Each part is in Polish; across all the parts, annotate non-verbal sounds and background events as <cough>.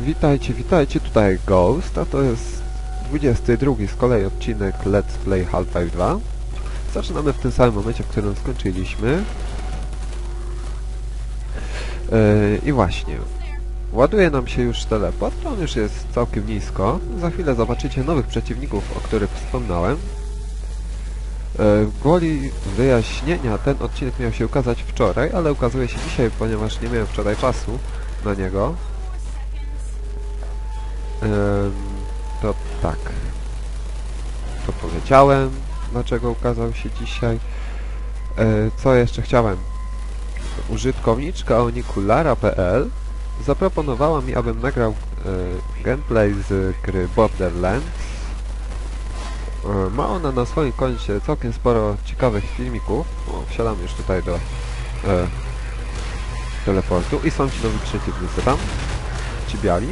Witajcie, witajcie, tutaj Ghost, a to jest 22 z kolei odcinek Let's Play Half-Life 2. Zaczynamy w tym samym momencie, w którym skończyliśmy. Yy, I właśnie, ładuje nam się już teleport, on już jest całkiem nisko. Za chwilę zobaczycie nowych przeciwników, o których wspomniałem. Yy, Gwoli wyjaśnienia, ten odcinek miał się ukazać wczoraj, ale ukazuje się dzisiaj, ponieważ nie miałem wczoraj czasu na niego. To tak. To powiedziałem, dlaczego ukazał się dzisiaj. E, co jeszcze chciałem? Użytkowniczka o niku lara.pl zaproponowała mi, abym nagrał e, gameplay z gry Borderlands. E, ma ona na swoim koncie całkiem sporo ciekawych filmików. O, wsiadam już tutaj do e, teleportu i są ci nowi przeciwnicy tam. Ci biali.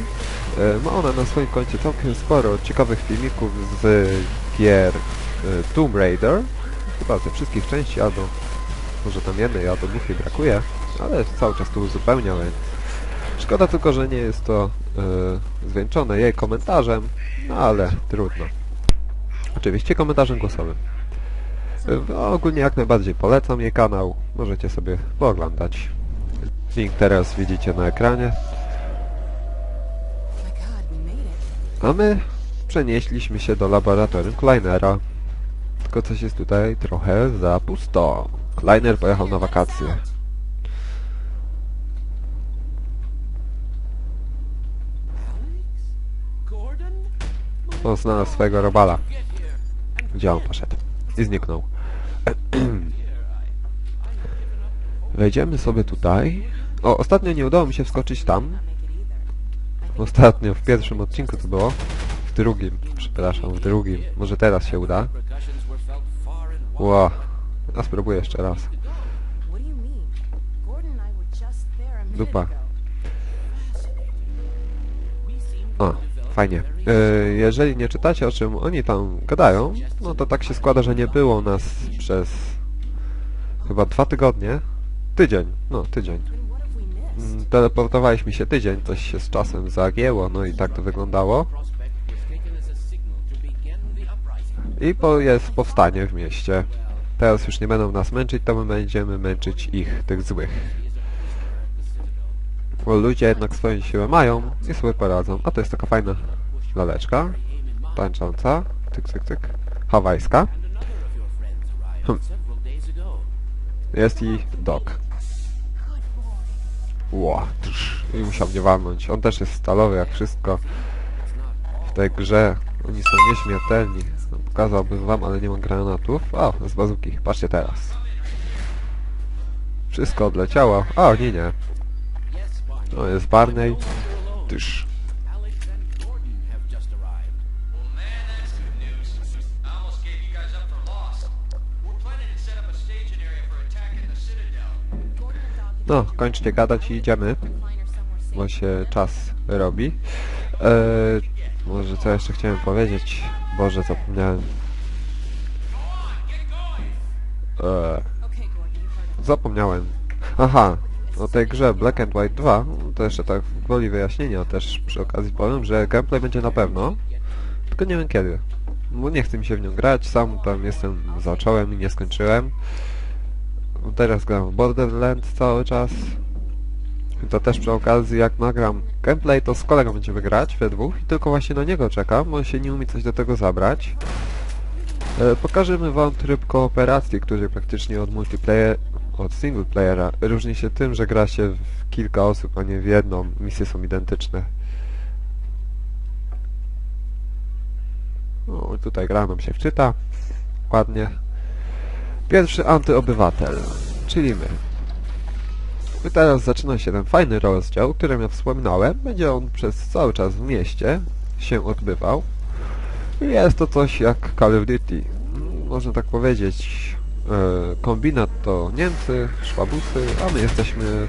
E, Ma ona na swoim koncie całkiem sporo ciekawych filmików z gier e, Tomb Raider. Chyba ze wszystkich części, albo może tam jednej albo dwóch jej brakuje, ale cały czas tu uzupełnia, więc szkoda tylko, że nie jest to e, zwieńczone jej komentarzem, no ale trudno. Oczywiście komentarzem głosowym. E, ogólnie jak najbardziej polecam jej kanał, możecie sobie pooglądać. Link teraz widzicie na ekranie. A my przenieśliśmy się do laboratorium Kleinera. Tylko coś jest tutaj trochę za pusto. Kleiner pojechał na wakacje. On znalazł swojego robala. Gdzie on poszedł? I zniknął. <clears throat> Wejdziemy sobie tutaj. O, ostatnio nie udało mi się wskoczyć tam. Ostatnio, w pierwszym odcinku to było. W drugim, przepraszam, w drugim. Może teraz się uda. Ło. Ja spróbuję jeszcze raz. A Dupa. O, fajnie. E, jeżeli nie czytacie o czym oni tam gadają, no to tak się składa, że nie było nas przez chyba dwa tygodnie. Tydzień, no tydzień. Mm, Teleportowaliśmy się tydzień, coś się z czasem zagięło, no i tak to wyglądało. I po, jest powstanie w mieście. Teraz już nie będą nas męczyć, to my będziemy męczyć ich, tych złych. Bo ludzie jednak swoją siłę mają i sobie poradzą. A to jest taka fajna laleczka. Tańcząca. Tyk, tyk, tyk. Hawajska. Ago. Jest i dog. Tsz, i musiał mnie walnąć. On też jest stalowy jak wszystko w tej grze. Oni są nieśmiertelni. Pokazałbym wam, ale nie mam granatów. O, z bazuki. Patrzcie teraz. Wszystko odleciało. O, nie, nie. To jest Barney. Tyż. No, kończcie gadać i idziemy. Bo się czas robi. Eee, może co jeszcze chciałem powiedzieć? Boże, zapomniałem. Eee. Zapomniałem. Aha, o tej grze Black and White 2, to jeszcze tak gwoli wyjaśnienia też przy okazji powiem, że gameplay będzie na pewno, tylko nie wiem kiedy. Bo nie chce mi się w nią grać, sam tam jestem, zacząłem i nie skończyłem. Teraz gram w Borderlands cały czas. To też przy okazji, jak nagram gameplay, to z kolegą będziemy grać we dwóch i tylko właśnie na niego czekam, on się nie umie coś do tego zabrać. E, Pokażemy wam tryb kooperacji, który praktycznie od multiplayer, od single playera różni się tym, że gra się w kilka osób, a nie w jedną. Misje są identyczne. O, tutaj gra nam się wczyta. Ładnie. Pierwszy antyobywatel, czyli my. I teraz zaczyna się ten fajny rozdział, o którym ja wspominałem. Będzie on przez cały czas w mieście się odbywał. Jest to coś jak Call of Duty. Można tak powiedzieć. E, kombinat to Niemcy, szwabusy, a my jesteśmy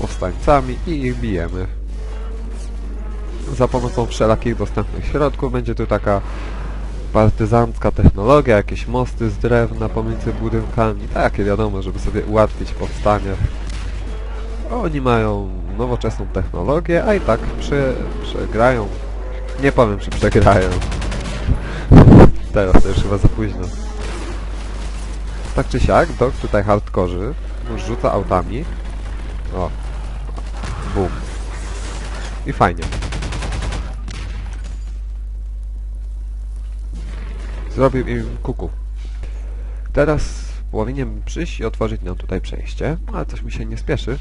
powstańcami i ich bijemy. Za pomocą wszelakich dostępnych środków będzie tu taka partyzancka technologia, jakieś mosty z drewna pomiędzy budynkami, takie wiadomo, żeby sobie ułatwić powstanie. Oni mają nowoczesną technologię, a i tak prze, przegrają. Nie powiem, czy przegrają. <laughs> Teraz to już chyba za późno. Tak czy siak, Dok tutaj hardkorzy, rzuca autami. O. Bum. I fajnie. Zrobił im kuku. Teraz powinien przyjść i otworzyć nam tutaj przejście, ale coś mi się nie spieszy.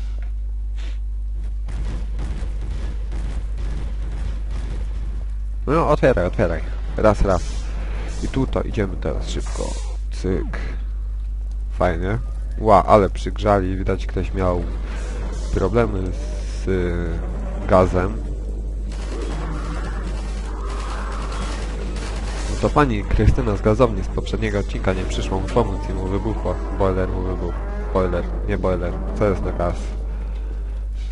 No, otwieraj, otwieraj. Raz, raz. I tutaj idziemy teraz szybko. Cyk. Fajnie. Ła, ale przygrzali. Widać, ktoś miał problemy z y, gazem. To pani Krystyna z gazowni z poprzedniego odcinka nie przyszła mu pomóc i mu wybuchła. Boiler mu wybuchł. Boiler, nie boiler. Co jest to gaz?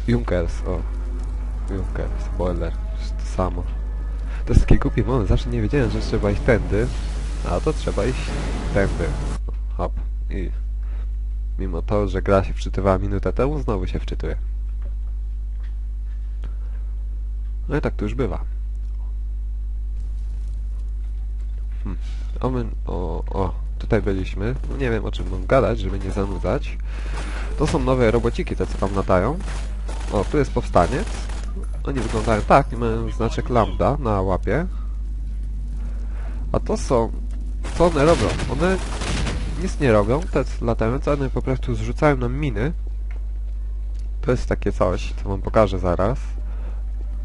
Junkers, o. Junkers, boiler. To samo. To jest taki głupi moment, zawsze nie wiedziałem, że trzeba iść tędy, a to trzeba iść tędy. Hop. I mimo to, że gra się wczytywała minutę temu, znowu się wczytuje. No i tak to już bywa. O, my, o, o, tutaj byliśmy. No nie wiem o czym mam gadać, żeby nie zanudzać. To są nowe robociki, te co tam latają. O, tu jest powstaniec. Oni wyglądają tak, nie mają znaczek lambda na łapie. A to są... Co one robią? One nic nie robią, te latające, one po prostu zrzucają nam miny. To jest takie coś, co wam pokażę zaraz.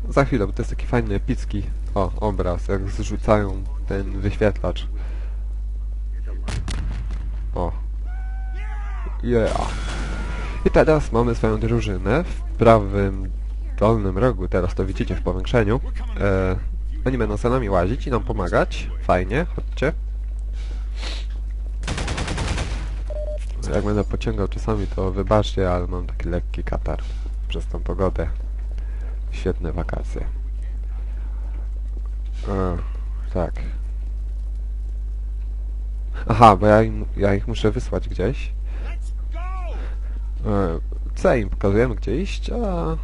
Za chwilę, bo to jest taki fajny, epicki o, obraz, jak zrzucają ten wyświetlacz. O. Yeah. I teraz mamy swoją drużynę w prawym dolnym rogu, teraz to widzicie w powiększeniu. E, oni będą za nami łazić i nam pomagać. Fajnie, chodźcie. Jak będę pociągał czasami, to wybaczcie, ale mam taki lekki katar przez tą pogodę. Świetne wakacje. E, tak. Aha, bo ja, im, ja ich muszę wysłać gdzieś. E, C im pokazujemy gdzie iść, a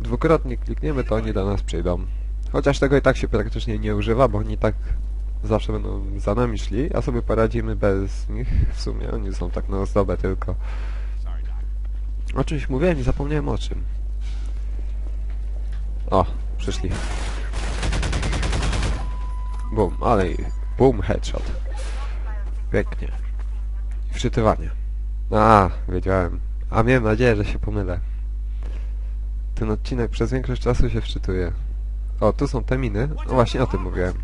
dwukrotnie klikniemy, to oni do nas przyjdą. Chociaż tego i tak się praktycznie nie używa, bo oni tak zawsze będą za nami szli, a sobie poradzimy bez nich w sumie. Oni są tak na ozdobę tylko. O czymś mówiłem i zapomniałem o czym. O, przyszli. Bum, ale boom, headshot. Pięknie. Wczytywanie. A, wiedziałem. A miałem nadzieję, że się pomylę. Ten odcinek przez większość czasu się wczytuje. O, tu są te miny. No właśnie o tym mówiłem.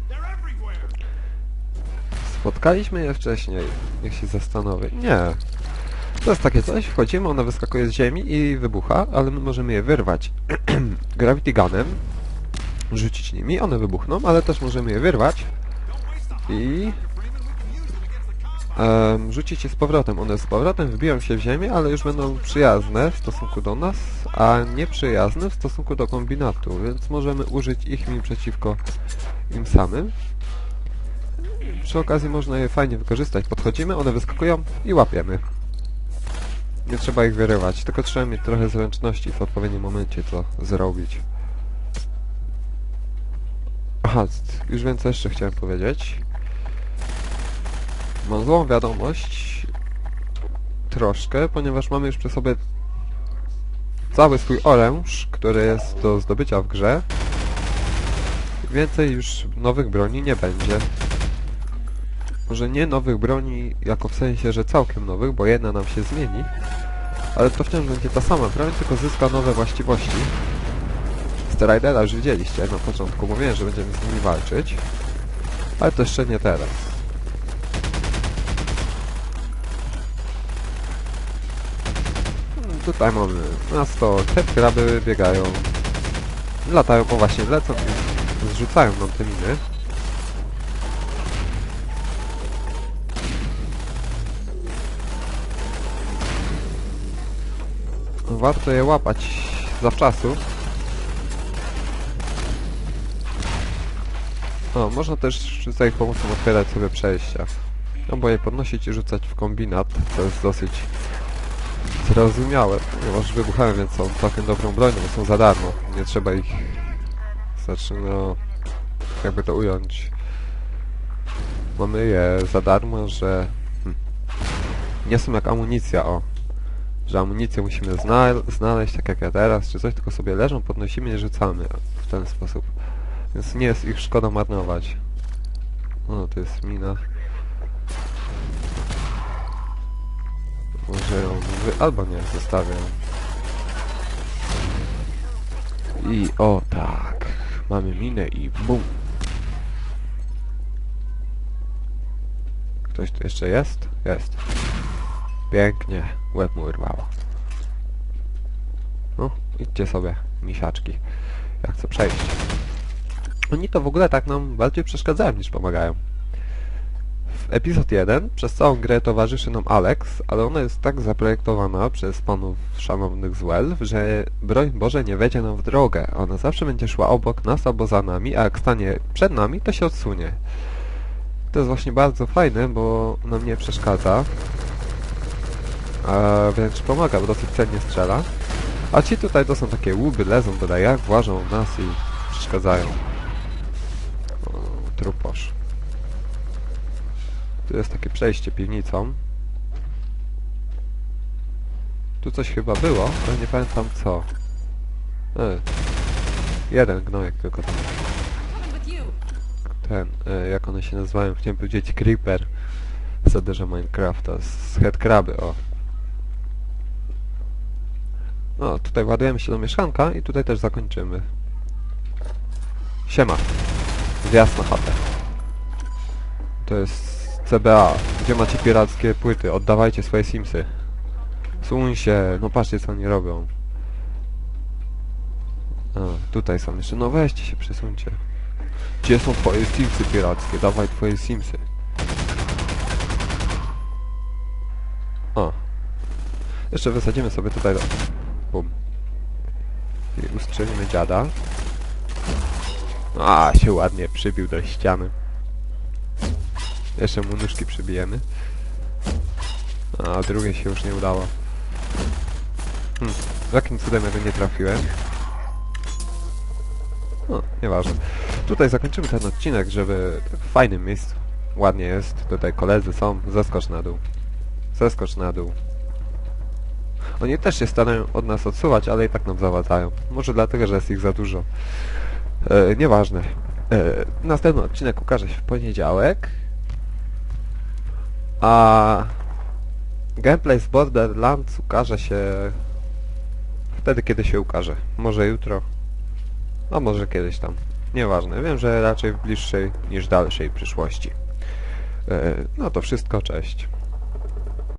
Spotkaliśmy je wcześniej. Niech się zastanowię. Nie. To jest takie coś, wchodzimy, ona wyskakuje z ziemi i wybucha, ale my możemy je wyrwać <clears throat> Gravity Gunem, rzucić nimi, one wybuchną, ale też możemy je wyrwać i em, rzucić je z powrotem. One z powrotem wbiją się w ziemię, ale już będą przyjazne w stosunku do nas, a nieprzyjazne w stosunku do kombinatu, więc możemy użyć ich mi przeciwko im samym. Przy okazji można je fajnie wykorzystać. Podchodzimy, one wyskakują i łapiemy. Nie trzeba ich wyrywać, tylko trzeba mieć trochę zręczności w odpowiednim momencie to zrobić. Aha, już więcej jeszcze chciałem powiedzieć. Mam złą wiadomość troszkę, ponieważ mamy już przy sobie cały swój oręż, który jest do zdobycia w grze. Więcej już nowych broni nie będzie. Może nie nowych broni, jako w sensie, że całkiem nowych, bo jedna nam się zmieni, ale to wciąż będzie ta sama broń, tylko zyska nowe właściwości. Stridera już widzieliście, na początku mówiłem, że będziemy z nimi walczyć, ale to jeszcze nie teraz. Hmm, Tutaj mamy miasto, te kraby biegają, latają, o właśnie lecą i zrzucają nam te miny. Warto je łapać zawczasu. O, można też za ich pomocą otwierać sobie przejścia. Albo je podnosić i rzucać w kombinat, co jest dosyć Zrozumiałe, ponieważ wybuchają, więc są całkiem dobrą bronią, bo są za darmo. Nie trzeba ich... Znaczy, no... Jakby to ująć. Mamy je za darmo, że... Hm. Nie są jak amunicja, o. Że amunicję musimy zna znaleźć, tak jak ja teraz, czy coś, tylko sobie leżą, podnosimy i rzucamy w ten sposób. Więc nie jest ich szkoda marnować. O, to jest mina. Może ją wy... albo nie, zostawię. I o tak. Mamy minę i bum. Ktoś tu jeszcze jest? Jest. Pięknie. Łeb mu urwało. No, idźcie sobie, misiaczki. Ja chcę przejść. Oni to w ogóle tak nam bardziej przeszkadzają niż pomagają. W epizod 1 przez całą grę towarzyszy nam Alex, ale ona jest tak zaprojektowana przez panów szanownych z Well, że broń Boże nie wejdzie nam w drogę. Ona zawsze będzie szła obok nas albo za nami, a jak stanie przed nami, to się odsunie. To jest właśnie bardzo fajne, bo nam nie przeszkadza. A wręcz pomaga, bo dosyć cennie strzela. A ci tutaj to są takie łuby, lezą byle jak, nas i przeszkadzają. O, truposz. Tu jest takie przejście piwnicą. Tu coś chyba było, ale nie pamiętam co. E, jeden gnojek tylko tam. Ten, e, jak one się nazywają, chciałem powiedzieć Creeper. Zaderza Minecrafta, z headcraby, o. No, tutaj ładujemy się do mieszkanka i tutaj też zakończymy. Siema. Wjazd na chatę. To jest CBA. Gdzie macie pirackie płyty? Oddawajcie swoje Simsy. Suń się. No patrzcie co oni robią. A, tutaj są jeszcze. No weźcie się, przesuńcie. Gdzie są twoje Simsy pirackie? Dawaj twoje Simsy. O. Jeszcze wysadzimy sobie tutaj... Bum. I dziada. A, się ładnie przybił do ściany. Jeszcze mu nóżki przybijemy. A drugie się już nie udało. Hmm. Jakim cudem ja go nie trafiłem? No, nieważne. Tutaj zakończymy ten odcinek, żeby w fajnym miejscu. Ładnie jest. Tutaj koledzy są. Zeskocz na dół. Zeskocz na dół. Oni też się starają od nas odsuwać, ale i tak nam zawadzają. Może dlatego, że jest ich za dużo. E, nieważne. E, następny odcinek ukaże się w poniedziałek. A gameplay z Borderlands ukaże się wtedy, kiedy się ukaże. Może jutro, a może kiedyś tam. Nieważne. Wiem, że raczej w bliższej niż dalszej przyszłości. E, no to wszystko, cześć.